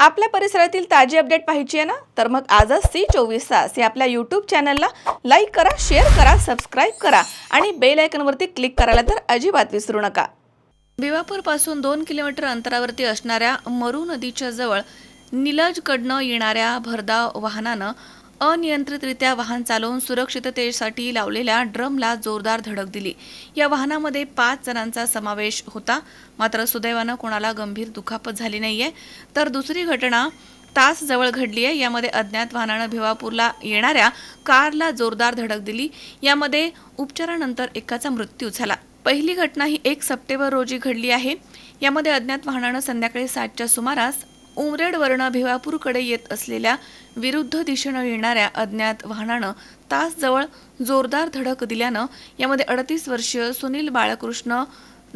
आपल्या परिसरातील ताजी अपडेट पाहिजे आहे ना? तर मग आजच सी चोवीस तास या आपल्या यूट्यूब चॅनलला लाईक करा शेअर करा सबस्क्राईब करा आणि बेल आयकनवरती क्लिक करायला तर अजिबात विसरू नका. भिवापूरपासून दोन किलोमीटर अंतरावरती असणाऱ्या मरू नदीच्या जवळ निलजकडनं येणाऱ्या भरधाव वाहनानं अनियंत्रितरित्या वाहन चालवून सुरक्षिततेसाठी लावलेल्या ड्रमला जोरदार धडक दिली. या वाहनामध्ये पाच जणांचा समावेश होता. मात्र सुदैवानं कोणाला गंभीर दुखापत झाली नाहीये. तर दुसरी घटना तास जवळ घडली आहे यामध्ये अज्ञात वाहनानं भिवापूरला येणाऱ्या कारला जोरदार धडक दिली. यामध्ये उपचारानंतर एकाचा मृत्यू झाला. पहिली घटना ही एक सप्टेंबर रोजी घडली आहे. यामध्ये अज्ञात वाहनानं संध्याकाळी सातच्या सुमारास उमरेडवरनं भिवापूरकडे येत असलेल्या विरुद्ध दिशेनं येणाऱ्या अज्ञात वाहनानं तासजवळ जोरदार धडक दिल्यानं यामध्ये अडतीस वर्षीय सुनील बाळकृष्ण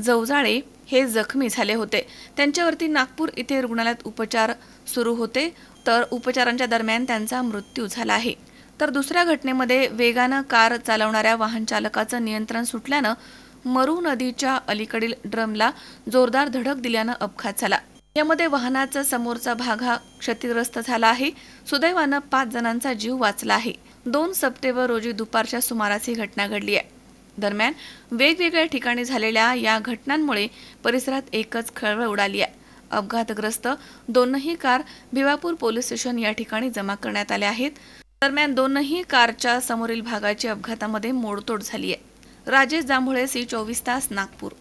जवजाळे हे जखमी झाले होते. त्यांच्यावरती नागपूर इथे रुग्णालयात उपचार सुरू होते. तर उपचारांच्या दरम्यान त्यांचा मृत्यू झाला आहे. तर दुसऱ्या घटनेमध्ये वेगानं कार चालवणाऱ्या वाहन चालकाचं नियंत्रण सुटल्यानं मरू नदीच्या अलीकडील ड्रमला जोरदार धडक दिल्यानं अपघात झाला. यामध्ये वाहनाचा समोरचा भाग हा क्षतिग्रस्त झाला आहे. सुदैवानं पाच जणांचा जीव वाचला आहे. दोन सप्टेंबर रोजी दुपारच्या सुमारास ही घटना घडली आहे. दरम्यान वेगवेगळ्या ठिकाणी झालेल्या या घटनांमुळे परिसरात एकच खळबळ उडाली आहे. अपघातग्रस्त दोनही कार भिवापूर पोलीस स्टेशन या ठिकाणी जमा करण्यात आल्या आहेत. दरम्यान दोनही कारच्या समोरील भागाची अपघातामध्ये मोडतोड झाली आहे. राजेश जांभुळे सी चोवीस तास नागपूर.